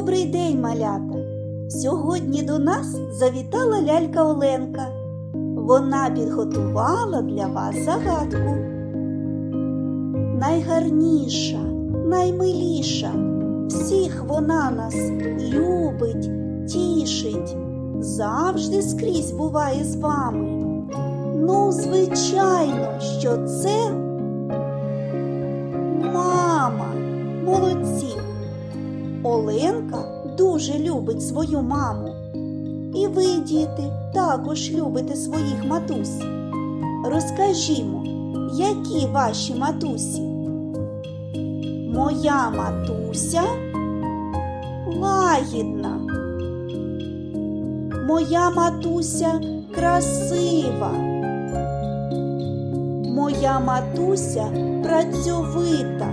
Добрий день, малята! Сьогодні до нас завітала лялька Оленка. Вона підготувала для вас загадку. Найгарніша, наймиліша, всіх вона нас любить, тішить, завжди скрізь буває з вами. Ну, звичайно, що це мама. Молодці. Оленка дуже любить свою маму. І ви, діти, також любите своїх матусь. Розкажімо, які ваші матусі? Моя матуся лагідна. Моя матуся красива. Моя матуся працьовита.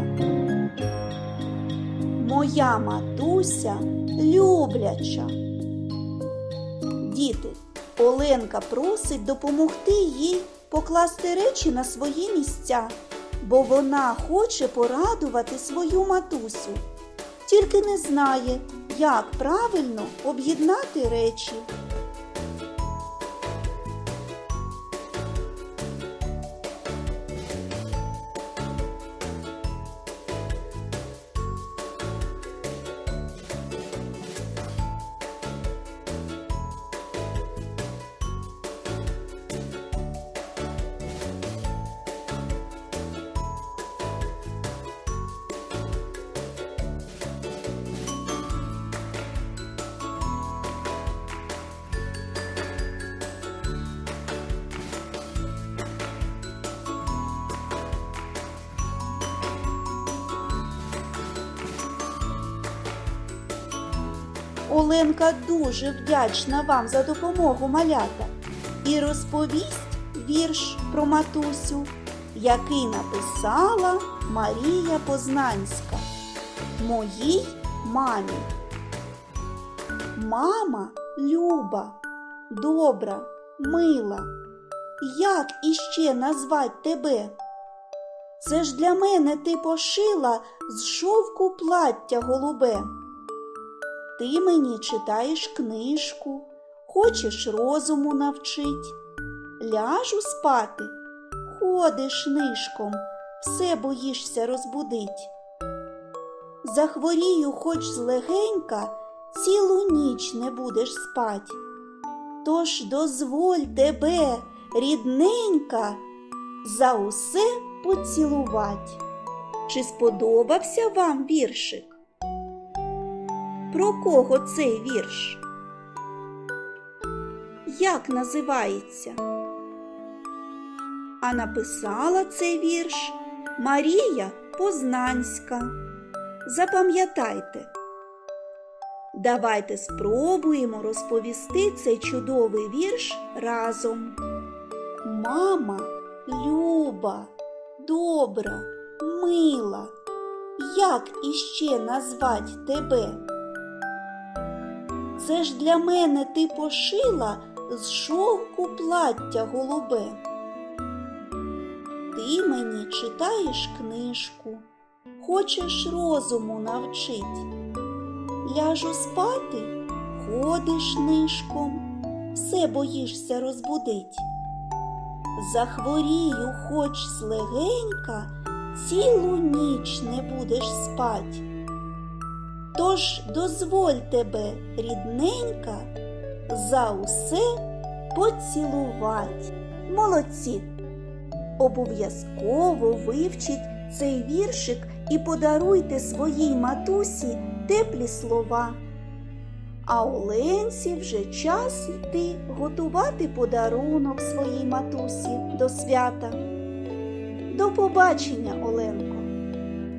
Моя матуся любляча. Діти, Оленка просить допомогти їй покласти речі на свої місця, бо вона хоче порадувати свою матусю, тільки не знає, як правильно об'єднати речі. Оленка дуже вдячна вам за допомогу малята і розповість вірш про матусю, який написала Марія Познанська моїй мамі. Мама люба, добра, мила. Як іще назвать тебе? Це ж для мене ти пошила з шовку плаття голубе. Ти мені читаєш книжку, хочеш розуму навчить. Ляжу спати, ходиш нишком, все боїшся розбудить. Захворію, хоч злегенька, цілу ніч не будеш спать. Тож дозволь тебе, рідненька, за усе поцілувать. Чи сподобався вам віршик? Про кого цей вірш? Як називається? А написала цей вірш Марія Познанська. Запам'ятайте. Давайте спробуємо розповісти цей чудовий вірш разом. Мама люба, добра, мила. Як іще назвать тебе? Це ж для мене ти пошила з шовку плаття голубе. Ти мені читаєш книжку, хочеш розуму навчить. Ляжу спати, ходиш нишком, все боїшся розбудить. Захворію, хоч злегенька, цілу ніч не будеш спать. Тож дозволь тебе, рідненька, за усе поцілувать. Молодці! Обов'язково вивчіть цей віршик і подаруйте своїй матусі теплі слова. А Оленці вже час йти готувати подарунок своїй матусі до свята. До побачення, Оленко!